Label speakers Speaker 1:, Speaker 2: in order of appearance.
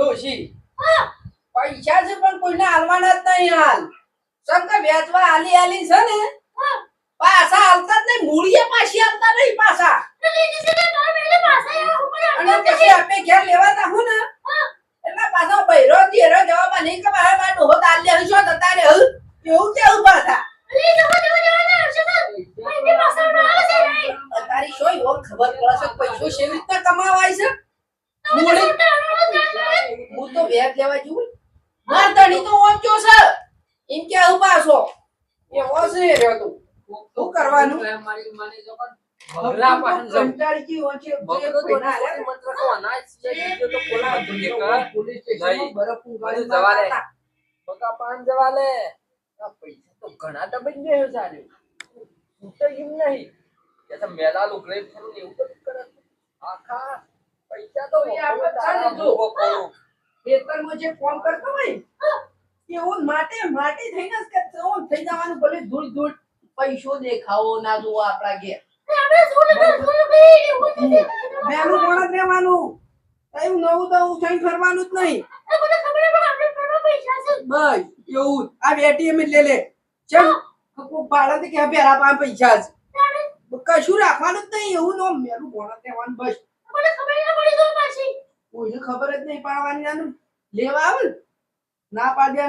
Speaker 1: ડોશી. છે પણ કોઈને હાલવાના જ નહીં હાલ. કે વેચવા હાલી હાલી છે ને? પાછા હાલતા જ નહીં મૂળીએ પાછી હાલતા નહીં પાછા. અને પછી આપણે ઘેર લેવા જાહું ને? એટલે પાછો બૈરો ઘેરો જવાબ નહીં કે મારા માં ડોહો દાલ લે હશો જતા રે હઉ. એવું કેવું પાછા? તારી એવો ખબર પડે છે પૈસો કેવી રીતે કમાવાય છે? મૂળી તો લેવા જઉં માર ધણી તો ઓછો છે. એમ કે પાછો. એવો છે રહ્યો તું. શું કરવાનું?
Speaker 2: મારી મને જો પણ બગલા પાછળ જમ.
Speaker 1: કંટાળી ગઈ ઓછે
Speaker 2: બગલો તો કોઈ મંત્ર તો અનાજ છે, તો કોલા હતું ને
Speaker 1: પોલીસ સ્ટેશનમાં બરફ ઉગાડી
Speaker 2: જવા દે.
Speaker 1: મારતા.
Speaker 2: પાન જવા લે પૈસા તો ઘણા દબાઈ ગયો સારું તો એમ નહીં કે તો મેલા લુગડે ફરું એવું બધું કરે. આખા પૈસા તો
Speaker 1: તો આપણે ચાલે જો. ખેતરમાં જે કામ કરતો હોય એવું માટે માટે થઈને જ કે થઈ જવાનું ભલે ધૂળ ધૂળ પૈસો દેખાવો ના જોવો આપણા ઘેર. કોણ જ રહેવાનું. કયું નવું નવું થઈને ફરવાનું જ નહીં. બસ એવું. આ બેટી એમ લે લે. ચમ ભાડાથી કે પેરા પાસે પૈસા છે કશું રાખવાનું જ નહીં એવું નો મેરું જ રહેવાનું બસ. ખબર જ નહીં પાડવાની લેવા આવે ને. ના પાડ્યા